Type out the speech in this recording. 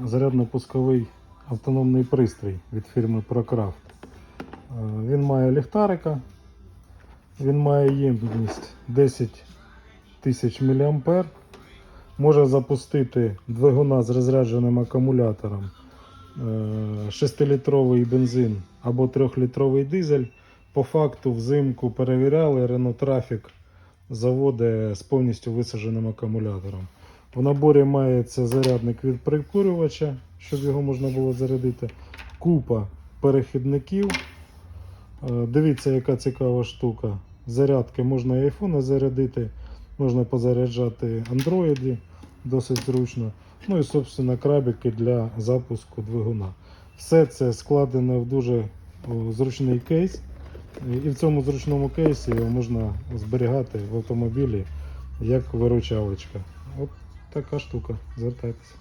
зарядно-пусковий автономний пристрій від фірми ProCraft. Е, Він має ліхтарика, він має ємність 10 тисяч мА. Може запустити двигуна з розрядженим акумулятором, 6-літровий бензин або 3-літровий дизель. По факту взимку перевіряли, Renault Traffic заводить з повністю висадженим акумулятором. В наборі мається зарядник від прикурювача, щоб його можна було зарядити. Купа перехідників. Е, Дивіться, яка цікава штука. Зарядки можна і iPhone зарядити, можна позаряджати Android, досить зручно. Ну і, собственно, крабики для запуску двигуна. Все це складено в дуже зручний кейс. І в цьому зручному кейсі його можна зберігати в автомобілі як виручалочка. От така штука. Звертайтеся.